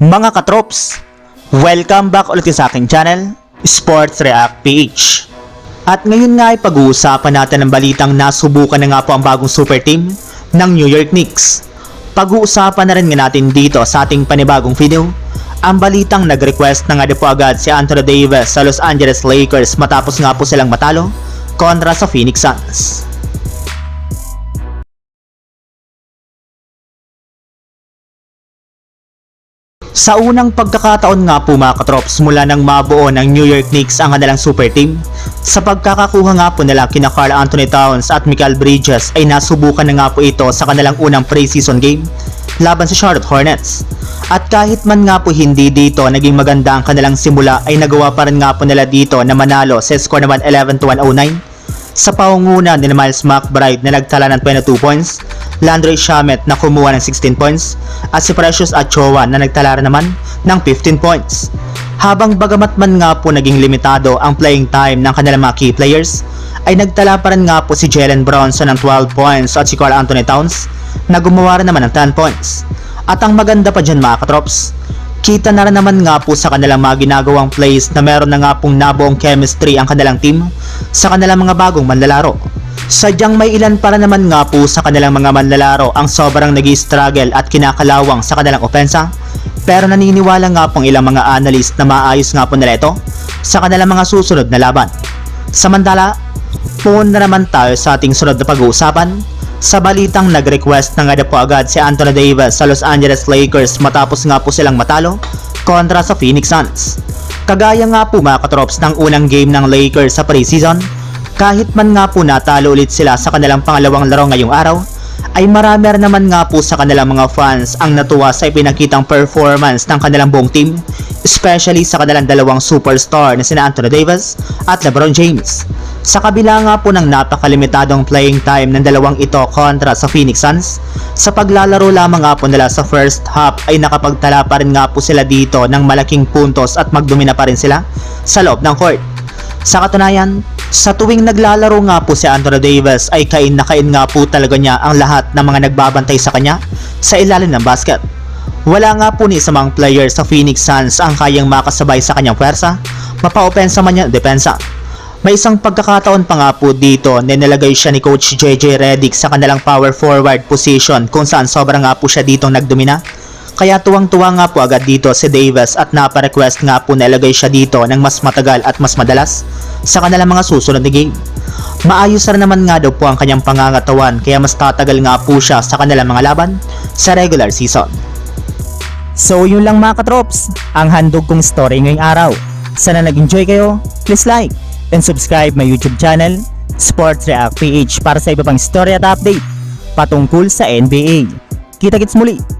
Mga katrops, welcome back ulit sa aking channel, Sports React PH. At ngayon nga ay pag-uusapan natin ang balitang nasubukan na nga po ang bagong super team ng New York Knicks. Pag-uusapan na rin nga natin dito sa ating panibagong video, ang balitang nag-request na nga po agad si Anthony Davis sa Los Angeles Lakers matapos nga po silang matalo kontra sa Phoenix Suns. Sa unang pagkakataon nga po mga katrops mula nang mabuo ng New York Knicks ang kanilang super team, sa pagkakakuha nga po nila kina Carl Anthony Towns at Michael Bridges ay nasubukan na nga po ito sa kanilang unang preseason game laban sa Charlotte Hornets. At kahit man nga po hindi dito naging maganda ang kanilang simula ay nagawa pa rin nga po nila dito na manalo sa score naman 11 to 109 sa pangunguna ni Miles McBride na nagtala ng 22 points, Landry Shamet na kumuha ng 16 points, at si Precious Achoa na nagtala naman ng 15 points. Habang bagamat man nga po naging limitado ang playing time ng kanilang mga key players, ay nagtala pa rin nga po si Jalen Bronson ng 12 points at si Carl Anthony Towns na gumawa rin naman ng 10 points. At ang maganda pa dyan mga katrops, kita na rin naman nga po sa kanilang mga ginagawang plays na meron na nga pong nabuong chemistry ang kanilang team sa kanilang mga bagong manlalaro. Sadyang may ilan para naman nga po sa kanilang mga manlalaro ang sobrang nag struggle at kinakalawang sa kanilang opensa pero naniniwala nga pong ilang mga analyst na maayos nga po nila ito sa kanilang mga susunod na laban. Samantala, pumunta naman tayo sa ating sunod na pag-uusapan sa balitang nag-request na nga na po agad si Anthony Davis sa Los Angeles Lakers matapos nga po silang matalo kontra sa Phoenix Suns. Kagaya nga po mga katrops ng unang game ng Lakers sa preseason, kahit man nga po natalo ulit sila sa kanilang pangalawang laro ngayong araw, ay marami naman nga po sa kanilang mga fans ang natuwa sa ipinakitang performance ng kanilang buong team, especially sa kanilang dalawang superstar na sina Anthony Davis at LeBron James. Sa kabila nga po ng napakalimitadong playing time ng dalawang ito kontra sa Phoenix Suns, sa paglalaro lamang nga po nila sa first half ay nakapagtala pa rin nga po sila dito ng malaking puntos at magdomina pa rin sila sa loob ng court. Sa katunayan, sa tuwing naglalaro nga po si Anthony Davis ay kain na kain nga po talaga niya ang lahat ng mga nagbabantay sa kanya sa ilalim ng basket. Wala nga po ni isa mang player sa Phoenix Suns ang kayang makasabay sa kanyang pwersa, mapa-opensa man niya depensa. May isang pagkakataon pa nga po dito na nilagay siya ni Coach JJ Redick sa kanilang power forward position kung saan sobrang nga po siya ditong nagdomina. Kaya tuwang-tuwa nga po agad dito si Davis at napa-request nga po na ilagay siya dito ng mas matagal at mas madalas sa kanilang mga susunod na game. Maayos rin naman nga daw po ang kanyang pangangatawan kaya mas tatagal nga po siya sa kanilang mga laban sa regular season. So yun lang mga katrops, ang handog kong story ngayong araw. Sana nag-enjoy kayo, please like and subscribe my YouTube channel, Sports React PH para sa iba pang story at update patungkol sa NBA. Kita-kits muli